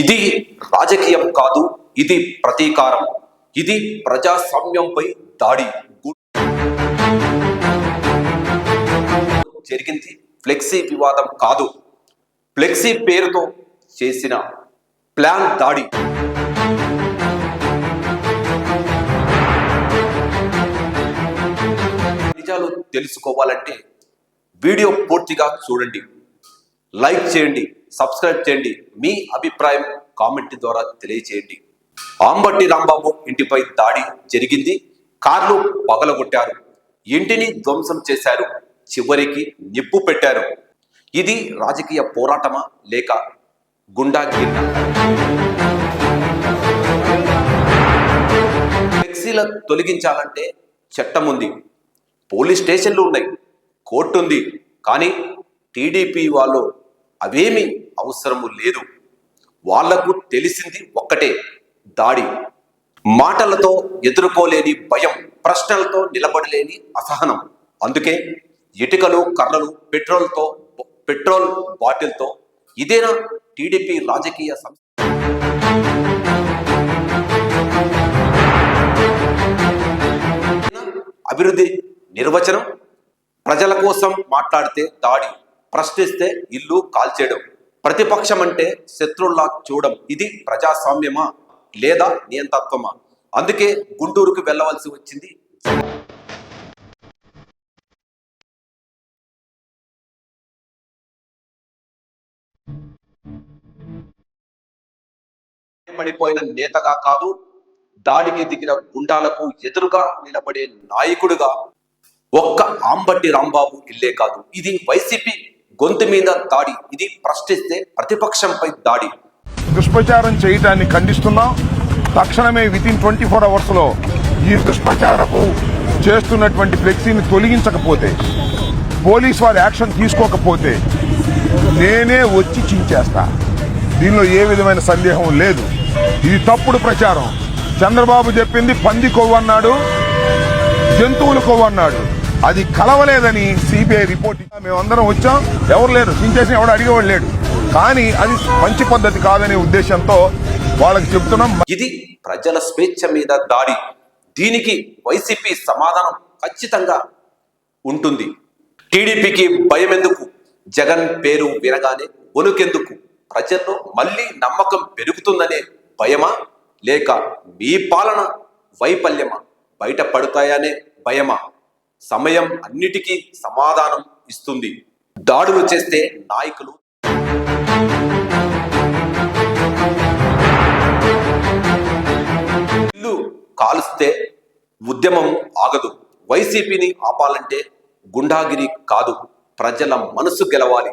ఇది రాజకీయం కాదు ఇది ప్రతీకారం. ఇది ప్రజాస్వామ్యంపై దాడి. జరిగింది. ఫ్లెక్సీ వివాదం కాదు. ఫ్లెక్సీ పేరుతో చేసిన ప్లాన్ దాడి. నిజాలు తెలుసుకోవాలంటే వీడియో పూర్తిగా చూడండి. లైక్ చేయండి సబ్స్క్రైబ్ చేయండి. మీ అభిప్రాయం కామెంట్ ద్వారా తెలియచేయండి. ఆంబట్టి రాంబాబు ఇంటిపై దాడి జరిగింది. కార్లు పగలగొట్టారు. ఇంటిని ధ్వంసం చేశారు. చివరికి నిప్పు పెట్టారు. ఇది రాజకీయ పోరాటమా లేక గుండాగిరి ఫ్లెక్సీల తొలగించాలంటే చట్టం ఉంది పోలీస్ స్టేషన్లు ఉన్నాయి. కోర్టు ఉంది కానీ టీడీపీ వాళ్ళు అవేమీ అవసరము లేదు. వాళ్ళకు తెలిసింది ఒక్కటే దాడి. మాటలతో ఎదుర్కోలేని భయం ప్రశ్నలతో నిలబడలేని అసహనం. అందుకే ఇటుకలు కర్రలు పెట్రోల్తో పెట్రోల్ బాటిల్తో ఇదేనా టీడీపీ రాజకీయ సంస్థ? అభివృద్ధి నిర్వచనం ప్రజల కోసం మాట్లాడితే దాడి. ప్రశ్నిస్తే ఇల్లు కాల్చేయడం. ప్రతిపక్షం అంటే శత్రువులా చూడడం. ఇది ప్రజాస్వామ్యమా? లేదా నియంతత్వమా? అందుకే గుంటూరుకు వెళ్ళవలసి వచ్చింది. పడిపోయిన నేతగా కాదు దాడికి దిగిన గుండాలకు ఎదురుగా నిలబడే నాయకుడిగా ఒక్క ఆంబట్టి రాంబాబు ఇల్లే కాదు. ఇది వైసీపీ గొంతు మీద దాడి. ఇది ప్రశ్నిస్తే ప్రతిపక్షంపై దాడి. దుష్ప్రచారం చేయటాన్ని ఖండిస్తున్నాం. తక్షణమే విత్ ఇన్ ట్వంటీ ఫోర్ అవర్స్లో ఈ దుష్ప్రచారపు చేస్తున్నటువంటి ఫ్లెక్సీని తొలగించకపోతే పోలీస్ వారు యాక్షన్ తీసుకోకపోతే నేనే వచ్చి చించేస్తా. దీనిలో ఏ విధమైన సందేహం లేదు. ఇది తప్పుడు ప్రచారం. చంద్రబాబు చెప్పింది పంది కొవ్వు అన్నాడు జంతువులు కొవ్వు అన్నాడు అది కలవలేదని సిబిఐ రిపోర్ట్ మేమందరం వచ్చాం. ఎవరు లేరు. చించేసిన ఎవడు అడిగేవాడు లేడు. కానీ అది మంచి పద్ధతి కాదనే ఉద్దేశంతో వాళ్ళకి చెప్తున్నాం. ఇది ప్రజల స్వేచ్ఛ మీద దాడి. దీనికి వైసీపీ సమాధానం ఖచ్చితంగా ఉంటుంది. టీడీపీకి భయం ఎందుకు జగన్ పేరు వినగానే వణుకెందుకు? ప్రజల్లో మళ్ళీ నమ్మకం పెరుగుతుందనే భయమా? లేక మీ పాలన వైఫల్యమా? బయట పడతాయనే భయమా? సమయం అన్నిటికీ సమాధానం ఇస్తుంది. దాడులు చేస్తే నాయకులు ఇల్లు కాలుస్తే ఉద్యమం ఆగదు. వైసీపీని ఆపాలంటే గుండాగిరి కాదు. ప్రజల మనసు గెలవాలి.